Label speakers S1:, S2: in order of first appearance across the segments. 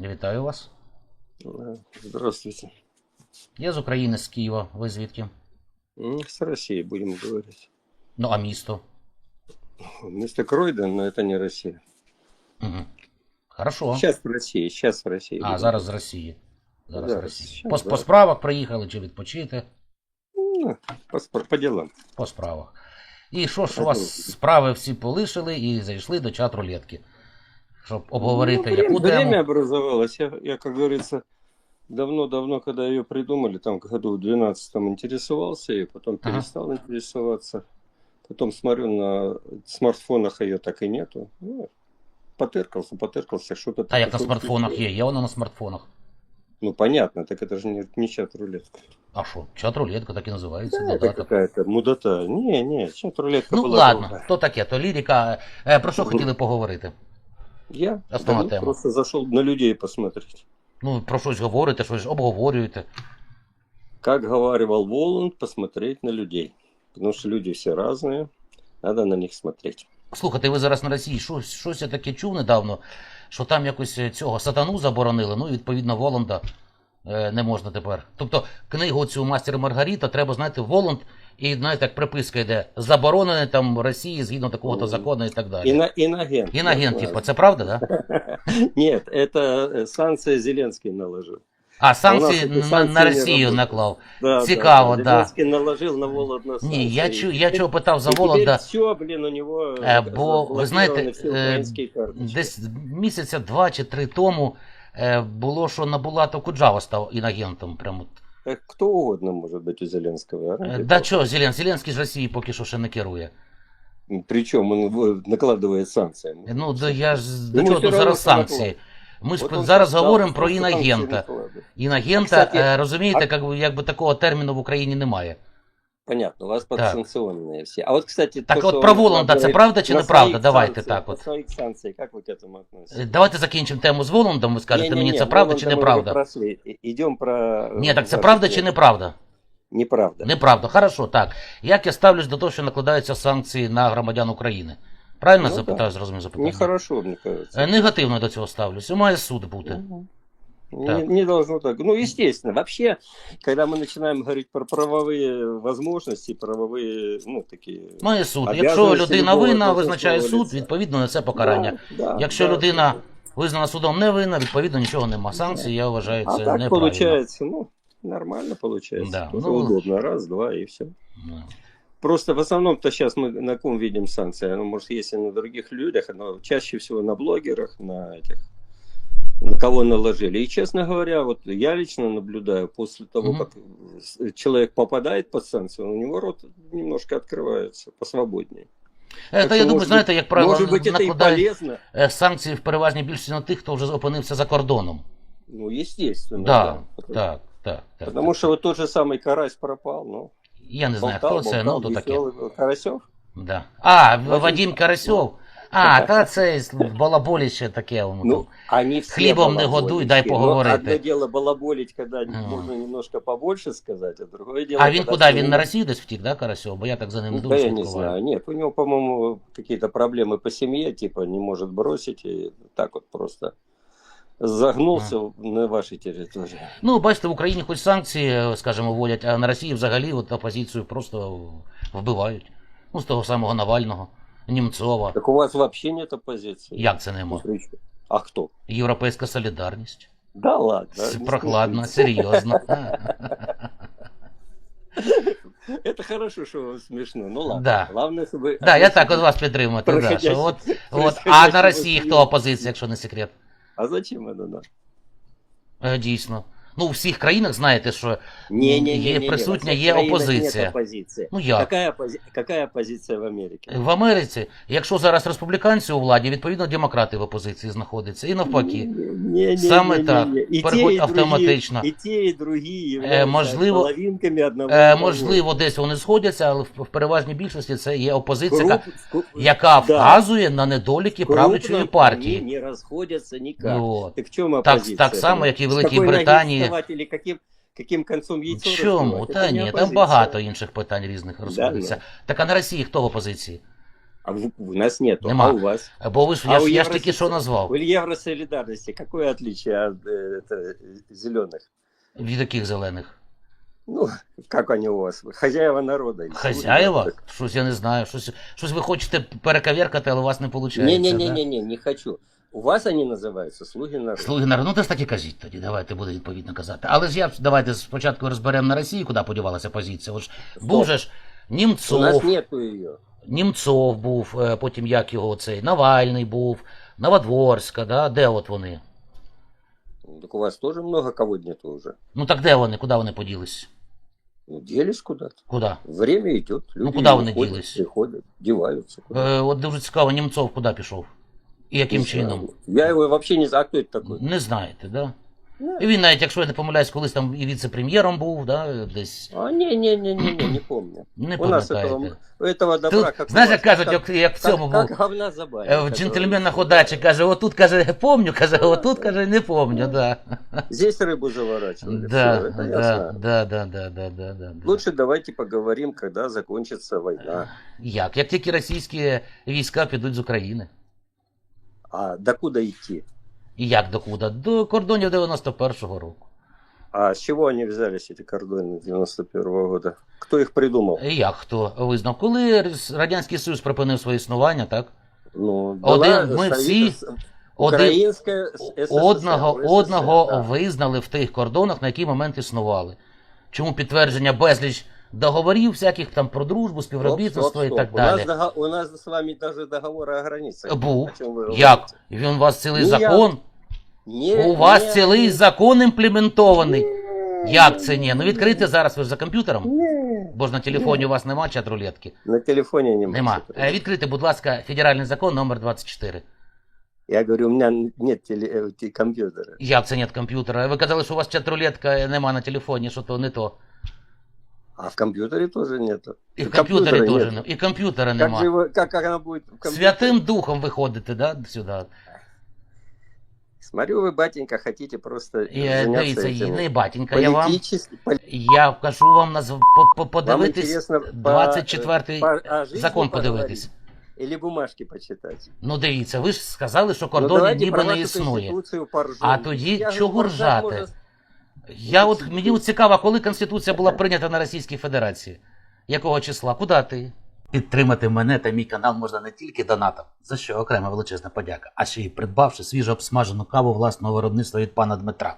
S1: Вітаю вас.
S2: Здравствуйте.
S1: Я з України, з Києва. Ви звідки?
S2: М, С Россией будем говорить.
S1: Ну, а місто?
S2: Вместо Кройден, но это не Россия.
S1: Угу. Хорошо.
S2: Сейчас в России, сейчас в России.
S1: А, зараз з Росії. Зараз з
S2: Зараз,
S1: Росії. По,
S2: да.
S1: по справах приїхали чи відпочити?
S2: Ну, по, по делам.
S1: По справах. І що ж у вас справи всі полишили і зайшли до чат рулетки? Щоб обговорити
S2: Ну,
S1: яку
S2: время,
S1: тему.
S2: время образовалось. Я, я, как говорится, давно-давно, когда ее придумали, там году в 12 интересовался и потом
S1: Ага.
S2: перестал интересоваться. Потом смотрю на смартфонах ее так и нету. Ну, потыркался, потыркался, что-то.
S1: А як на
S2: такое
S1: смартфонах
S2: включил.
S1: є? Є воно на смартфонах.
S2: Ну, понятно, так это же не, не чат рулетка.
S1: А що? Чат рулетка так і називається.
S2: Да, это
S1: додаток.
S2: какая-то мудота. Не, не, чат рулетка
S1: Ну
S2: была
S1: ладно,
S2: долго.
S1: то таке, то лірика. Е, про що
S2: Мгм.
S1: хотіли поговорити?
S2: Я
S1: Основная
S2: да, ну,
S1: тема.
S2: просто зашел на людей посмотреть.
S1: Ну, про щось говорите, щось обговорюєте.
S2: Как говаривал Воланд, посмотреть на людей. Потому что люди все разные, надо на них смотреть.
S1: Слухайте, ви зараз на Росії щось, щось я таке чув недавно, що там якось е, цього сатану заборонили, ну і відповідно Воланда е, не можна тепер. Тобто книгу цю Мастер і Маргарита треба, знаєте, Воланд, і знаєте, як приписка йде, заборонене там Росії згідно такого-то
S2: Мгм.
S1: закону і так далі.
S2: Ино, инагент.
S1: Інагент,
S2: я
S1: типу,
S2: знаю.
S1: це правда, да?
S2: Нет, это э, санкции Зеленский наложил.
S1: А санкції
S2: такі
S1: на,
S2: санкції
S1: на
S2: не
S1: Росію
S2: работають.
S1: наклав.
S2: Да,
S1: Цикаво,
S2: да.
S1: да.
S2: Зеленский наложил на Воланд на санкции.
S1: Ні, я чу, я
S2: И
S1: чого питав за
S2: теперь
S1: Воланда.
S2: все, блин, у него
S1: Е, бо, ви знаєте,
S2: заблокированы все
S1: е,
S2: украинские карточки.
S1: Десь місяця два чи три тому е, було, що Набулатов Куджава став інагентом. Прямо. от.
S2: Так кто угодно может быть у Зеленского. а?
S1: Е, Да чого, Зелен, Зеленський ж Росії поки що ще не керує.
S2: Причем он в- накладывает санкции.
S1: Ну, да я ж до
S2: Йому
S1: чого
S2: все
S1: тут
S2: равно
S1: зараз
S2: що
S1: санкції.
S2: накладує.
S1: Ми ж
S2: Вот он
S1: зараз
S2: сказал,
S1: говоримо про
S2: что санкции
S1: інагента.
S2: накладывают.
S1: Інагента,
S2: Кстати,
S1: е, розумієте,
S2: а-
S1: як би, якби такого терміну в Україні немає.
S2: Понятно, у вас
S1: Так.
S2: подсанкционные все. А вот, кстати,
S1: Так
S2: то,
S1: от
S2: что
S1: про
S2: он
S1: Воланда, це
S2: говорит,
S1: правда чи
S2: на
S1: неправда?
S2: своих
S1: Давайте
S2: санкциях,
S1: так
S2: на
S1: от.
S2: своих санкциях, как вы к этому
S1: Е,
S2: относитесь?
S1: Давайте закінчимо тему з Воландом, ви скажете
S2: Не-не-не,
S1: мені, це правда чи
S2: Воланда мы уже
S1: неправда?
S2: прошли. И- Идем про...
S1: Ні, так це
S2: ваши
S1: правда чи
S2: слова.
S1: неправда?
S2: Неправда.
S1: Неправда. Хорошо, так. Як я ставлюсь до того, що накладаються санкції на громадян України? Правильно
S2: Ну,
S1: запитаю, зрозумів запитання?
S2: Нехорошо, мне кажется.
S1: Е, Негативно до цього ставлюсь. Має суд бути.
S2: Мгм.
S1: Так.
S2: Не, не должно так. Ну, естественно. Вообще, когда мы начинаем говорить про правовые возможности, правовые, ну, такие...
S1: Має суд.
S2: Обязаності
S1: Якщо людина
S2: любого
S1: винна, визначає
S2: должностного
S1: суд,
S2: лиця.
S1: відповідно на це покарання.
S2: Да, да,
S1: Якщо
S2: да,
S1: людина
S2: да.
S1: визнана судом не винна, відповідно нічого нема. Санкції, я вважаю,
S2: А
S1: це
S2: так
S1: неправильно.
S2: получается, ну, нормально получается.
S1: Да,
S2: Тоже
S1: ну,
S2: удобно. Раз, два и все.
S1: Ну.
S2: Просто в основном-то сейчас мы на ком видим санкции? Ну, может, есть и на других людях, но чаще всего на блогерах, на этих, на кого наложили. И, честно говоря, вот я лично наблюдаю, после того,
S1: Мгм.
S2: как с- человек попадает под санкции, у него рот немножко открывается посвободнее.
S1: Е,
S2: Так
S1: Та
S2: що,
S1: я думаю,
S2: може
S1: знаєте, як правило,
S2: Может быть, это и
S1: накладають
S2: полезно.
S1: е, санкції в переважній більшості на тих, хто вже опинився за кордоном.
S2: Ну, естественно.
S1: Да,
S2: Потому-
S1: так, так, так.
S2: Потому
S1: так.
S2: что вот тот же самый Карась пропал, ну.
S1: Я не знаю,
S2: болтал,
S1: хто це,
S2: болтал,
S1: ну то таке.
S2: веселый. Карасев?
S1: Да. А,
S2: Вадим.
S1: Вадим Карасьов. А, та це балаболіще таке. воно
S2: Ну, они все
S1: Хлебом не годуй, дай
S2: Но
S1: поговорить.
S2: Одно дело балаболить, когда
S1: Ага.
S2: можно немножко побольше сказать, а другое дело...
S1: А він куди? Він на Росію десь втік, да, Карасьов? Бо я так за ним
S2: Ну,
S1: дуже
S2: да я не знаю. Нет, у него, по-моему, какие-то проблемы по семье, типа не может бросить и так вот просто загнулся на вашей территории.
S1: Ну, бачите, в Україні хоч санкції, е, скажімо, вводять, а на Росії взагалі от опозицію просто вбивають. Ну, з того самого Навального, Німцова.
S2: Так у вас вообще нет оппозиции?
S1: Як це нема?
S2: А кто?
S1: Європейська солідарність.
S2: Да ладно.
S1: С-
S2: не
S1: Прохладно,
S2: смешите.
S1: серйозно.
S2: Это хорошо, что вам смешно. Ну ладно.
S1: Да.
S2: Главное, чтобы...
S1: Да, я так от вас підтримувати. Да,
S2: Проходящий-
S1: що от, от, а
S2: происходящего
S1: на Росії
S2: світу.
S1: хто опозиція, якщо не секрет?
S2: А зачем это надо?
S1: Е, Дійсно. Ну, у всіх країнах знаєте, що
S2: Не-не-не.
S1: Є присутня, є опозиція.
S2: оппозиция.
S1: ну як?
S2: Какая, опози... Какая оппозиция в Америке?
S1: В Америці, якщо зараз республіканці у владі, відповідно демократи в опозиції знаходяться. І навпаки.
S2: Не-не-не-не-не.
S1: Саме так.
S2: И те,
S1: Переходь
S2: и
S1: автоматично.
S2: И те, и другие являются
S1: можливо-
S2: одного.
S1: Е, можливо, десь вони сходяться, але в, в переважній більшості це є опозиція, яка,
S2: Круп- скуп-
S1: яка
S2: Да.
S1: вказує на недоліки правлячої партії.
S2: Они не расходятся никак.
S1: Ну.
S2: Так в чем
S1: Так- так само, як і в Великій Британії
S2: вставать Или каким, каким концом яйцо
S1: Чому?
S2: разбивать?
S1: Та
S2: Это не
S1: ні, там
S2: оппозиция.
S1: багато інших питань різних розходиться.
S2: ну.
S1: Так а на Росії хто в опозиції?
S2: А в- у нас нету,
S1: Нема.
S2: а у вас?
S1: Бо ви ж
S2: А
S1: я,
S2: у
S1: ж- я ж тільки
S2: Євросоюзу-
S1: що назвав.
S2: У Евросолидарности какое отличие от э, это, зеленых?
S1: Від яких зелених?
S2: Ну, как они у вас? Хозяева народа. или
S1: Хазяєва?
S2: слуги
S1: Щось я не знаю. Щось, щось ви хочете перековеркати, але у вас не виходить.
S2: народа? Не-не-не-не, не хочу. У вас они называются слуги народа.
S1: Слуги народу, ну то ж так і кажіть тоді, давайте буде відповідно казати. Але ж я давайте спочатку розберемо на Росії, куди подівалася позиція. Був же ж
S2: У нас
S1: Німцов,
S2: нету ее.
S1: Німцов був, е, потім як його цей, Навальний був, Новодворська, да? де от вони?
S2: Так у вас тоже много кого нету уже.
S1: Ну так де вони, куди вони поділись?
S2: Ну, делись куда-то.
S1: Куди?
S2: Время идет. Люди
S1: Ну, куда вони
S2: уходят,
S1: делись?
S2: Приходят, деваются.
S1: Е, от дуже цікаво, Німцов куди пішов? І яким
S2: Не знаю.
S1: чином?
S2: Я его вообще не знаю, а кто это такой.
S1: Не знаєте, да?
S2: Ну,
S1: І він навіть, якщо я не помиляюсь, колись там і віце-прем'єром був, да, десь.
S2: А, не-не-не-не, не помню.
S1: Не
S2: У нас
S1: пам'ятаєте.
S2: этого, этого добра,
S1: Тут,
S2: как у
S1: знаєш,
S2: вас,
S1: як кажуть,
S2: как,
S1: як, як в цьому
S2: как,
S1: був.
S2: как говна за баню,
S1: Е, В
S2: который-
S1: джентльменах удачі каже, отут каже, помню, каже, отут каже, не помню, да.
S2: Здесь рыбу заворачивали.
S1: Да,
S2: Всё, это я
S1: да,
S2: знаю.
S1: да, да, да, да, да, да. да.
S2: Лучше давайте поговорим, когда закончится война.
S1: Як? Як тільки російські війська підуть з України.
S2: А докуда идти?
S1: І як до куди? До кордонів 91-го року.
S2: А с чего они взялись, эти кордоны 91 года? Кто их придумал?
S1: І як хто визнав? Коли Радянський Союз припинив своє існування, так?
S2: Ну,
S1: Один,
S2: была
S1: ми
S2: Совет-
S1: всі Один,
S2: Украинская СССР,
S1: одного,
S2: СССР,
S1: одного
S2: да.
S1: визнали в тих кордонах, на який момент існували. Чому підтвердження безліч договорів, всяких там про дружбу, співробітництво і так
S2: У нас,
S1: далі.
S2: дого- у нас с вами даже договора о границах.
S1: Був.
S2: О чем вы
S1: Як?
S2: говорите?
S1: Він у вас цілий
S2: Ну, я-
S1: закон.
S2: Не,
S1: У вас
S2: не,
S1: цілий закон імплементований. Як це ні? Ну відкрийте зараз, ви ж за комп'ютером.
S2: не.
S1: Бо ж на телефоні у вас нема чат-рулетки.
S2: На телефоне не
S1: Нема. Е, Відкрийте, будь ласка, федеральний закон номер 24.
S2: Я говорю, у меня нет теле- э, те- компьютера.
S1: Як це нет комп'ютера? Ви казали, що у вас чат-рулетка нема на телефоні, що то не то.
S2: А в компьютере тоже нету.
S1: І в комп'ютері теж
S2: нет.
S1: І комп'ютера
S2: Как,
S1: нема.
S2: его, как, как она будет в?
S1: Святим духом виходите, да, сюди.
S2: Смотрю, вы, батенька, хотите просто
S1: е,
S2: заняться
S1: дивіться,
S2: этим.
S1: не батенька, я вам. Я кажу вам назв... по- подивитись
S2: интересно по-
S1: 24-й
S2: по-
S1: закон подивитись.
S2: Или бумажки почитать.
S1: Ну дивіться, ви ж сказали, що
S2: Ну,
S1: кордонів
S2: давайте
S1: ніби не існує. А тоді
S2: Я
S1: чого ржати? Я от мені от цікаво, коли Конституція була прийнята на Російській Федерації. Якого числа? Куди ти? Підтримати мене та мій канал можна не тільки донатом, за що окрема величезна подяка, а ще й придбавши свіжо обсмажену каву власного виробництва від пана Дмитра.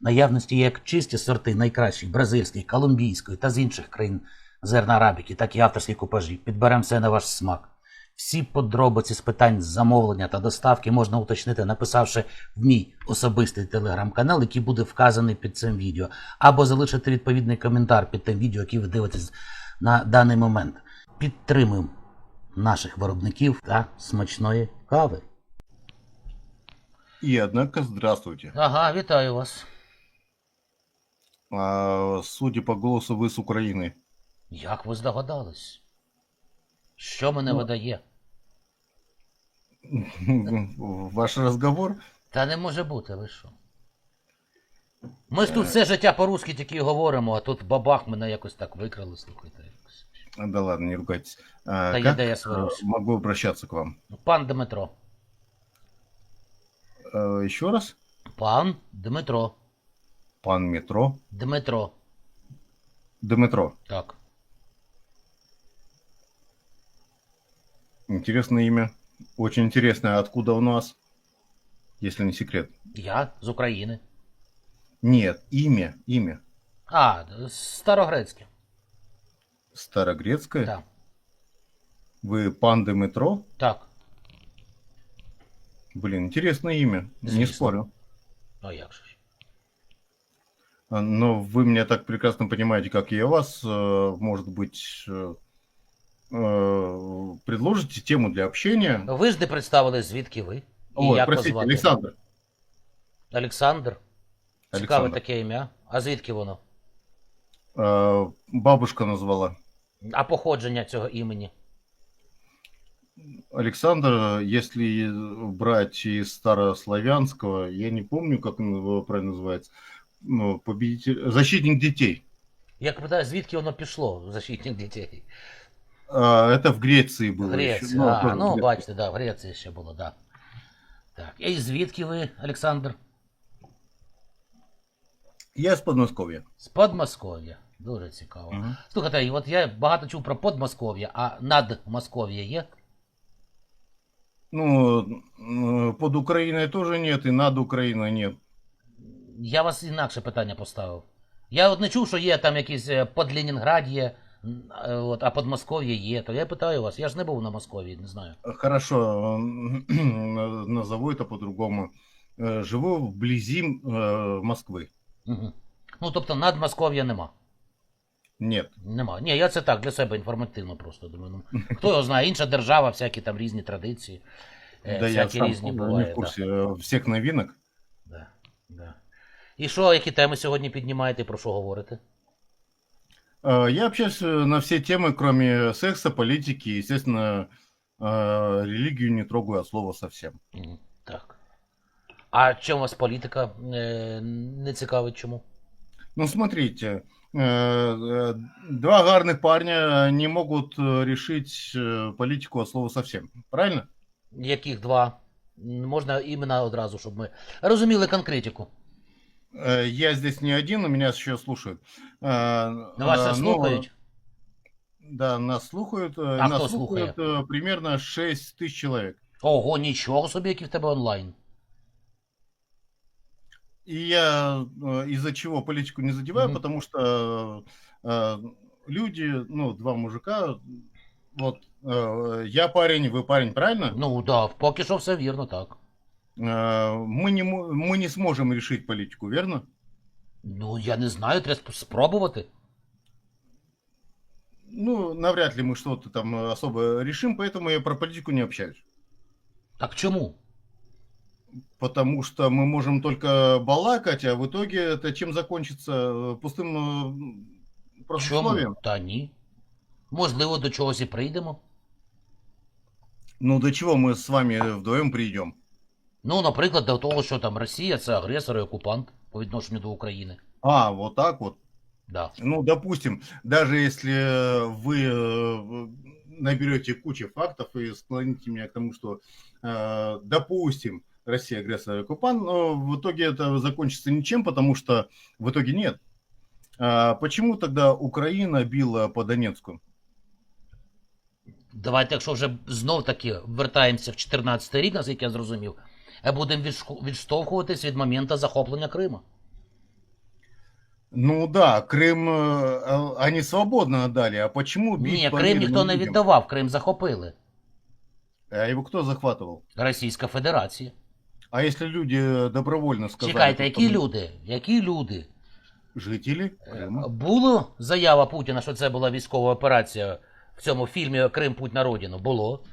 S1: В Наявності як чисті сорти найкращих бразильської, колумбійської та з інших країн зерна арабіки, так і авторські купажі. Підберемо все на ваш смак. Всі подробиці з питань замовлення та доставки можна уточнити, написавши в мій особистий телеграм-канал, який буде вказаний під цим відео, або залишити відповідний коментар під тим відео, яке ви дивитесь на даний момент. Підтримуємо наших виробників та смачної кави.
S3: И однако, здравствуйте.
S1: Ага, вітаю вас.
S3: А, судя по голосу, вы с Украины.
S1: Як ви здогадались? Що мене
S3: Ну.
S1: видає?
S3: Ваш разговор?
S1: Та не може бути, ви що? Ми ж тут все життя по-русски тільки говоримо, а тут бабах мене якось так викрали, слухайте.
S3: Да ладно, не ругайтесь. А,
S1: Да
S3: как
S1: я сварюсь.
S3: могу обращаться к вам?
S1: Пан Дмитро.
S3: Э, Еще раз?
S1: Пан Дмитро.
S3: Пан Метро.
S1: Дмитро.
S3: Дмитро.
S1: Так.
S3: Интересное имя. Очень интересное. Откуда у нас? Если не секрет.
S1: Я з України.
S3: Нет, имя. Имя.
S1: А, старогрецьке.
S3: Старогрецкое.
S1: Так.
S3: Вы пан Дмитро?
S1: Так.
S3: Блин, интересное имя. Не
S1: Известно.
S3: спорю.
S1: Ну як же ж.
S3: А, Но вы меня так прекрасно понимаете, как я вас. э, Может быть, э, предложите тему для общения?
S1: Ви ж не представили, звідки ви? І
S3: Ой,
S1: як
S3: простите,
S1: вас звати?
S3: Александр.
S1: Олександр. Цікаве таке ім'я. А звідки воно?
S3: Э, Бабушка назвала.
S1: А походження цього імені?
S3: Александр, если брать из старославянского, я не помню, как он его правильно называется, ну, победитель, защитник детей.
S1: Я питаю, звідки воно пішло, защитник дітей?
S3: А, Это в Греции было.
S1: Греція.
S3: еще. Ну,
S1: а, ну, бачите, да, в Греції ще було, да. Так. І звідки ви, Олександр?
S3: Я из Подмосковья.
S1: З Подмосков'я. Дуже цікаво.
S3: Мгм.
S1: Слухайте, от я багато чув про Подмосков'я, а над Москов'я є?
S3: Ну, под Украиной тоже нет, и над Украиной нет.
S1: Я вас інакше питання поставив. Я от не чув, що є там якийсь е, под Ленінград є, от, а Подмосков'я є. То я питаю вас, я ж не був на Московії, не знаю.
S3: Хорошо, м, назову это по-другому. Э, Живу вблизи э, Москвы.
S1: Угу. Ну, тобто над Москов'я нема.
S3: Нет.
S1: Нема. Ні, я це так для себе інформативно просто думаю. Ну, хто його знає, інша держава, всякі там різні традиції. е,
S3: да я
S1: всякі
S3: сам
S1: різні
S3: не
S1: бувають.
S3: в
S1: Да,
S3: курсе э, всех новинок.
S1: да, да. І що, які теми сьогодні піднімаєте, про що говорите?
S3: Э, Я общаюсь э, на все темы, кроме секса, политики, естественно, э, религию не трогаю от слова совсем.
S1: Мгм, Так. А чому вас політика е, не цікавить чому?
S3: Ну, смотрите, э, э, два гарных парня не могут э, решить э, политику от слова совсем. Правильно?
S1: Яких два? М, Можна імена одразу, щоб ми розуміли конкретику.
S3: Э, Я здесь не один, у меня еще слушают. Э,
S1: На вас
S3: э,
S1: це
S3: но-
S1: слухають?
S3: Да, нас слухают. э,
S1: А
S3: нас
S1: кто
S3: слухают э, примерно 6 тысяч человек.
S1: Ого, нічого собі, які в тебе онлайн.
S3: И я э, из-за чего политику не задеваю,
S1: Мгм.
S3: потому что э, люди, ну, два мужика, вот э, я парень, вы парень, правильно?
S1: Ну да, поки що все вірно, так.
S3: Э, мы, не, мо- мы не сможем решить политику, верно?
S1: Ну, я не знаю, треба сп- спробувати.
S3: Ну, навряд ли мы что-то там э, особо решим, поэтому я про политику не общаюсь.
S1: Так чому?
S3: Потому что мы можем только балакать, а в итоге это чем закончится Э, пустым э, просто
S1: Чому?
S3: словием.
S1: Та ні. Можливо, до чогось і прийдемо.
S3: Ну, до чего мы с вами вдвоем придем?
S1: Ну, наприклад, до того, що там Росія це агресор і окупант по відношенню до України.
S3: А, вот так вот.
S1: Да.
S3: Ну, допустим, даже если вы э, наберете кучу фактов и склоните меня к тому, что, э, допустим, Россия агрессор и оккупант, но в итоге это закончится ничем, потому что в итоге нет. А почему тогда Украина била по Донецку?
S1: Давайте, якщо вже знов таки вертаємося в 14 рік, наскільки я зрозумів, е, будемо відшку- відштовхуватись від моменту захоплення Криму.
S3: Ну да, Крым э, они свободно отдали, а почему бить
S1: Ні,
S3: по
S1: Крим
S3: мирным
S1: ніхто не
S3: людям?
S1: віддавав, Крим захопили.
S3: А его кто захватывал?
S1: Російська Федерація.
S3: А если люди добровольно сказали...
S1: Чекайте,
S3: то
S1: які
S3: там
S1: люди? Які люди?
S3: Жители
S1: Е,
S3: Крыма.
S1: Було заява Путіна, що це була військова операція в цьому фільмі Крим Путь на родину. Було.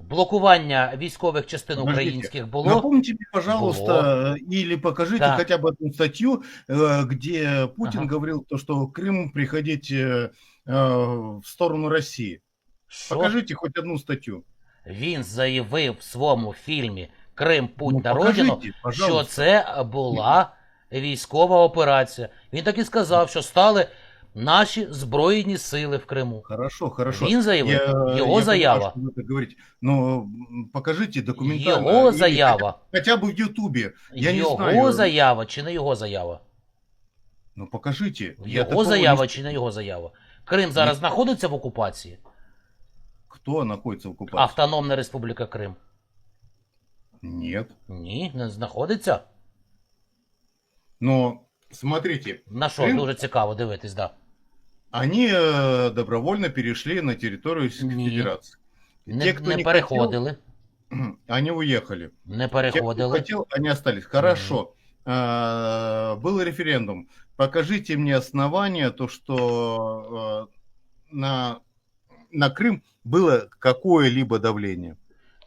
S1: Блокування військових частин
S3: Подождите,
S1: українських було.
S3: Напомните мне, пожалуйста, или покажите
S1: Да.
S3: хотя бы одну статью, э, где Путин
S1: Ага.
S3: говорил, то, что Крым приходить э, э, в сторону России.
S1: Що
S3: Покажите хоть одну статтю.
S1: він заявив в своєму фільмі Крим Путь
S3: Ну,
S1: на родину,
S3: покажите,
S1: що
S3: пожалуйста.
S1: це була військова операція. Він так і сказав, що стали наші Збройні сили в Криму.
S3: Хорошо, хорошо.
S1: Він заявив,
S3: Я-
S1: його
S3: я понимаю,
S1: заява.
S3: что вы это говорите, но м, покажите документально.
S1: Його
S3: Или
S1: заява.
S3: Хотя бы в Ютубе. Я не
S1: його
S3: знаю.
S1: заява чи не його заява?
S3: Ну покажите. Я
S1: Його
S3: такого
S1: заява
S3: не-
S1: чи не його заява? Крим зараз знаходиться в окупації?
S3: Кто находится в оккупации?
S1: Автономна Республіка Крим.
S3: Нет.
S1: Ні, не знаходиться.
S3: Но смотрите,
S1: На що
S3: Крим?
S1: дуже цікаво дивитись, да.
S3: они э, добровольно перешли на территорию Российской
S1: Нет.
S3: Федерации.
S1: Не,
S3: Те, кто
S1: не
S3: не
S1: переходили.
S3: Они уехали.
S1: Не
S3: Те, кто
S1: переходили.
S3: хотел, они остались. Хорошо. А, Был референдум. Покажите мне основания, то, что э, на, на Крым было какое-либо давление.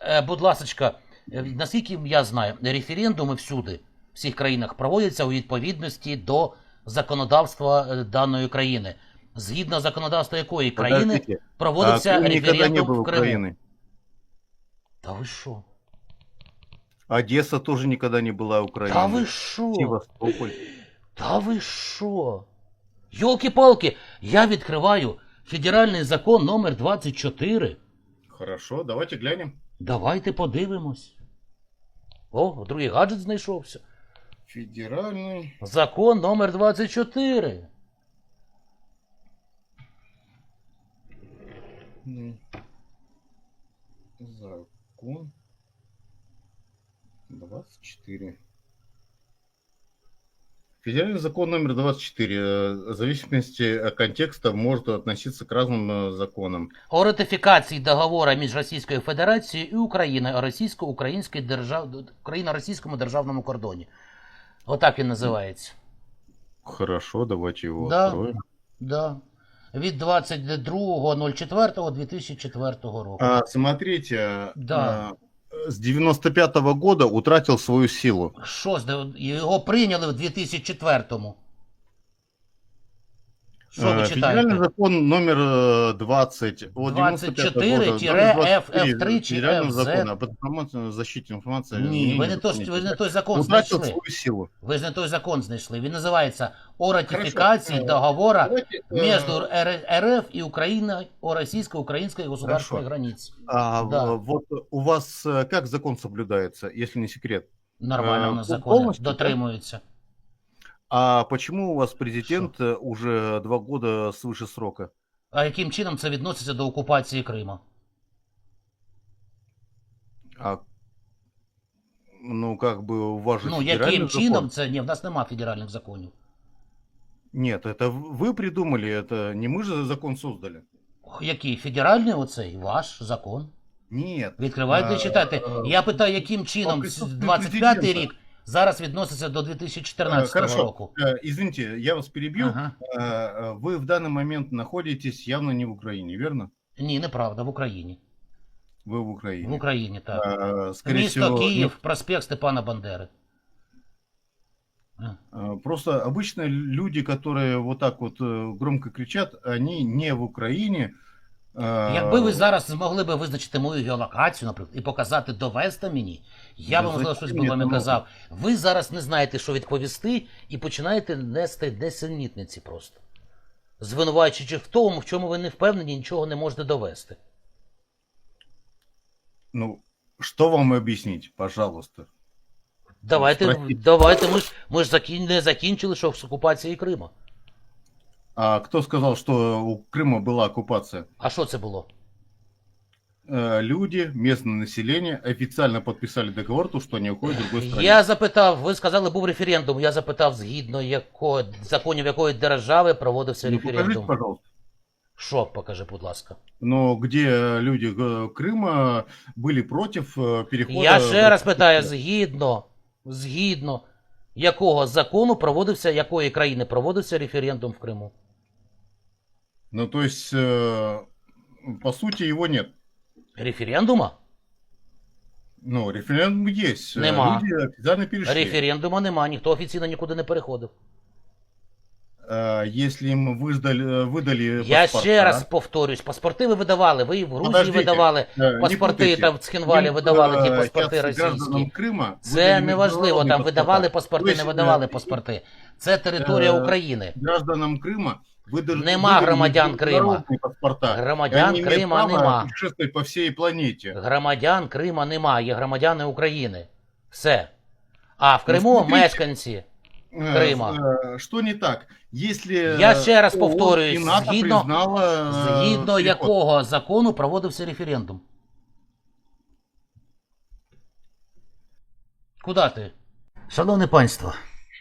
S1: Е, будь ласочка, е, наскільки я знаю, референдуми всюди, в всіх країнах проводяться у відповідності до законодавства е, даної країни. Згідно законодавства якої країни
S3: Подождите, а
S1: проводиться
S3: Крым никогда не
S1: референдум
S3: был
S1: в Криму.
S3: Украиной.
S1: Та ви що?
S3: Одесса тоже никогда не была Украиной.
S1: Та ви що?
S3: Севастополь.
S1: Та ви що? Йолки-палки, я відкриваю Федеральний закон номер 24.
S3: Хорошо, давайте глянем.
S1: Давайте подивимось. О, другий гаджет знайшовся.
S3: Федеральный.
S1: Закон номер 24.
S3: м, Закон 24. Федеральный закон номер 24 э, в зависимости от контекста может относиться к разным э, законам.
S1: О ратифікації договору між Російською Федерацією і Україною о російсько-українській держав... Україно-російському державному кордоні. Отак він називається.
S3: Хорошо, давайте его
S1: Да.
S3: откроем.
S1: Да. Від 22.04.2004 року.
S3: А, смотрите,
S1: Да.
S3: а, з 95 года утратил свою силу.
S1: Що його прийняли в 2004-му. Що ви
S3: Э, Федеральный
S1: читаєте?
S3: закон номер э, 20 от 95 года,
S1: 24-F-
S3: номер 23
S1: F3 чи
S3: Федерального
S1: FZ.
S3: закона об информации, защите информации.
S1: Ні,
S3: изменении
S1: ви не, той,
S3: законов.
S1: ви не той закон
S3: Утратил
S1: знайшли.
S3: свою силу.
S1: Ви ж не той закон знайшли. Він називається о ратифікації
S3: Хорошо.
S1: договора
S3: Давайте, э,
S1: между Р- РФ и Украиной о российско-украинской государственной
S3: Хорошо.
S1: границе.
S3: а,
S1: да.
S3: в- вот у вас э, как закон соблюдается, если не секрет?
S1: Нормально
S3: Е,
S1: на
S3: пол-
S1: законі
S3: повністю, так?
S1: дотримуються.
S3: А почему у вас президент э, уже два года свыше срока?
S1: А яким чином це відноситься до окупації Крима?
S3: А, ну, как бы у вас же
S1: Ну,
S3: федеральный
S1: яким
S3: закон.
S1: чином це ні, в нас нема федеральних законів.
S3: Нет, это вы придумали, это не мы же закон создали.
S1: Який федеральний оцей ваш закон?
S3: Нет.
S1: Відкривайте і
S3: А,
S1: читайте.
S3: е,
S1: Я питаю, яким чином
S3: присутствии
S1: 25
S3: президента.
S1: рік зараз відноситься до
S3: Э,
S1: 2014
S3: Хорошо,
S1: року.
S3: Э, извините, я вас перебью.
S1: Ага.
S3: Э, э, Вы в данный момент находитесь явно не в Украине, верно?
S1: Ні, неправда, в Україні.
S3: Вы в Украине.
S1: В Україні, так.
S3: Э, Скорее
S1: Місто
S3: всего,
S1: Київ, проспект Степана Бандери. А.
S3: э, Просто обычно люди, которые вот так вот э, громко кричат, они не в Украине.
S1: Якби ви зараз змогли би визначити мою геолокацію, наприклад, і показати, довести мені, я б,
S3: Ну,
S1: можливо, щось би вам і казав. Ви зараз не знаєте, що відповісти, і починаєте нести несенітниці просто. Звинувачуючи в тому, в чому ви не впевнені, нічого не можете довести.
S3: Ну, что вам объяснить, пожалуйста?
S1: Давайте,
S3: Спросіть.
S1: давайте, ми ж, ми ж закін, не закінчили, що з окупації Криму.
S3: А кто сказал, что у Крыма была оккупация?
S1: А що це було?
S3: Э, Люди, местное население официально подписали договор, то, что они уходят в другой стране.
S1: Я запитав, ви сказали, був референдум. Я запитав, згідно якого законів якої держави проводився
S3: Ну, покажите,
S1: референдум.
S3: пожалуйста.
S1: Що, покажи, будь ласка.
S3: Но где люди э, Крыма были против э, перехода...
S1: Я ще раз
S3: в-
S1: питаю, згідно, згідно якого закону проводився, якої країни проводився референдум в Криму?
S3: Ну, то есть, э, по сути, его нет.
S1: Референдума?
S3: Ну, референдум есть. Э,
S1: Нема.
S3: Люди официально перешли.
S1: Референдума нема, ніхто офіційно нікуди не переходив.
S3: Э, Если им выждали, э, выдали
S1: Я
S3: паспорта,
S1: ще раз повторюсь, паспорти ви видавали, ви і в Грузії
S3: Подождите,
S1: видавали,
S3: э, не
S1: паспорти
S3: путайте.
S1: там в Цхінвалі
S3: Им,
S1: видавали ті
S3: э,
S1: паспорти
S3: сейчас гражданам
S1: російські.
S3: Крыма
S1: Це
S3: выдали
S1: не важливо,
S3: международные
S1: там
S3: паспорта.
S1: видавали паспорти,
S3: То есть,
S1: не видавали
S3: э,
S1: паспорти. Це територія
S3: Е,
S1: України.
S3: Гражданам Крыма выдали,
S1: Нема
S3: выдали
S1: громадян
S3: международные паспорта. И
S1: Громадян
S3: они имеют
S1: Крима
S3: право
S1: нема.
S3: путешествовать по всей планете.
S1: Громадян Крима нема, є громадяни України. Все. А в Криму
S3: Ну, смотрите.
S1: мешканці.
S3: Э,
S1: Крыма.
S3: э, Что не так? Если
S1: Я ще раз
S3: ООН
S1: повторююсь,
S3: и НАТО
S1: згідно-
S3: признала, э,
S1: Згідно
S3: переход.
S1: якого закону проводився референдум? Куда ти? Шановне панство,